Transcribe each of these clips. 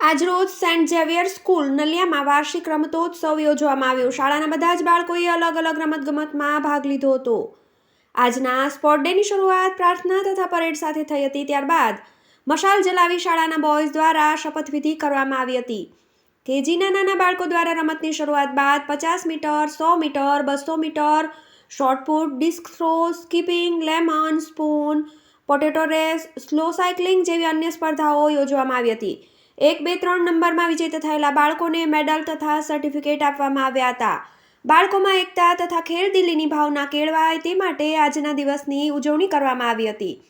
આજરોજ Saint Xavier school નલિયામાં વાર્ષિક રમતોત્સવ યોજવામાં આવ્યો. શાળાના બધા જ બાળકોએ અલગ અલગ રમતગમતમાં ભાગ લીધો હતો. આજના સ્પોર્ટ ડેની શરૂઆત પ્રાર્થના તથા પરેડ સાથે થઈ હતી. ત્યારબાદ મશાલ જલાવી શાળાના બોયઝ દ્વારા શપથવિધિ કરવામાં આવી હતી. કેજીના નાના બાળકો દ્વારા રમતની શરૂઆત બાદ પચાસ મીટર, સો મીટર, બસો metre shot put disc throw, skipping, lemon, spoon, potato race, slow cycling જેવી અન્ય સ્પર્ધાઓ યોજવામાં આવી હતી. એક, બે, ત્રણ નંબરમાં વિજેતા થયેલા બાળકોને મેડલ તથા સર્ટિફિકેટ આપવામાં આવ્યા હતા. બાળકોમાં એકતા તથા ખેલદિલીની ભાવના કેળવાય તે માટે આજના દિવસની ઉજવણી કરવામાં આવી હતી.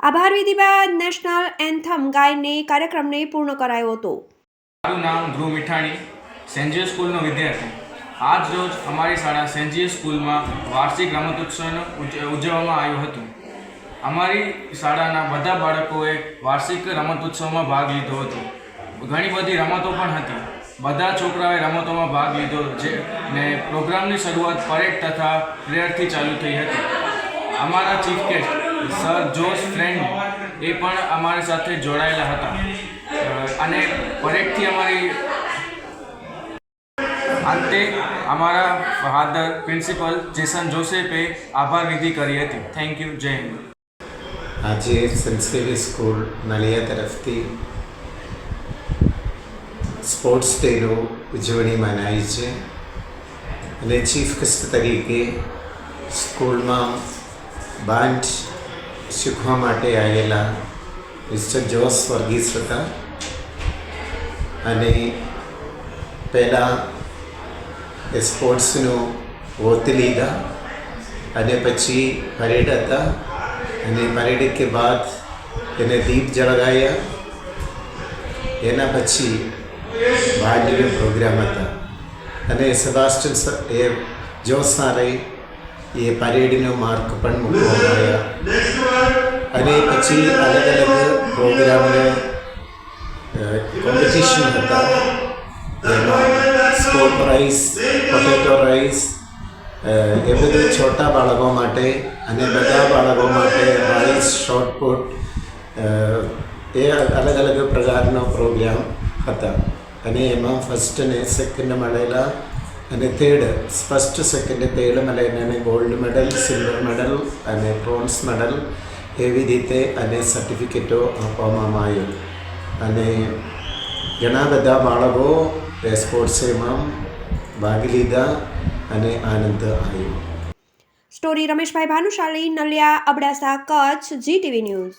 આભાર વિધિ બાદ નેશનલ એન્થમ ગાયને કાર્યક્રમને પૂર્ણ કરાયો હતો. મારું નામ ધ્રુવ મીઠાણી સેન્જીઓ સ્કૂલનો વિદ્યાર્થી. આજ રોજ અમારી શાળા સેન્જીઓ સ્કૂલમાં વાર્ષિક રમતોત્સવનો ઉજવવામાં આવ્યો હતો. અમારી શાળાના બધા બાળકોએ વાર્ષિક રમતોત્સવમાં ભાગ લીધો હતો. ઘણી બધી રમતો પણ હતી. બધા છોકરાઓએ રમતોમાં ભાગ લીધો જે ને પ્રોગ્રામની શરૂઆત પરેડ તથા પ્રેયરથી ચાલુ થઈ હતી. અમારા chief guest sir Josh friend એ પણ અમારી સાથે જોડાયેલા હતા. અને પરેડથી અમારી અંતે અમારા ફાધર પ્રિન્સિપલ જેસન જોસેફે આભાર વિધિ કરી હતી. થેન્ક યુ જય હિન્દ. આજે સેન્સેરી સ્કૂલ નલિયા તરફથી સ્પોર્ટ્સ ડેનો ઉજવણી મનાવી છે. અને ચીફ ગેસ્ટ તરીકે સ્કૂલમાં બાંધ શીખવા માટે આવેલા મિસ્ટર જોસ વર્ગીસ હતા. અને પહેલાં એ સ્પોર્ટ્સનું વોતી લીધા અને પછી પરેડ હતા. અને પરેડ કે બાદ એને દીપ જળગાયા. એના પછી બાંડનો પ્રોગ્રામ હતા અને સેબાસ્ટન સર એ જોશના રહી એ પરેડનો માર્ક પણ મૂકવામાં આવ્યા અને પછી અલગ અલગ પ્રોગ્રામને કોમ્પિટિશન હતા એમાં sport race potato race uh, એ બધું છોટા બાળકો માટે અને બધા બાળકો માટે રાઈસ શોર્ટપુટ એ અલગ અલગ પ્રકારનો પ્રોગ્રામ હતા અને એમાં ફર્સ્ટ અને સેકન્ડ મળેલા અને થર્ડ ફર્સ્ટ સેકન્ડ થર્ડ મળેલા અને ગોલ્ડ મેડલ સિલ્વર મેડલ અને બ્રોન્ઝ મેડલ એવી રીતે અને સર્ટિફિકેટો આપવામાં આવ્યું. અને ઘણા બધા બાળકો એ સ્પોર્ટ્સ એમાં ભાગ લીધા અને આનંદ આવ્યો. Story Rameshbhai Bhanushali, Naliya, Abdasa, Kutch, Zee TV news.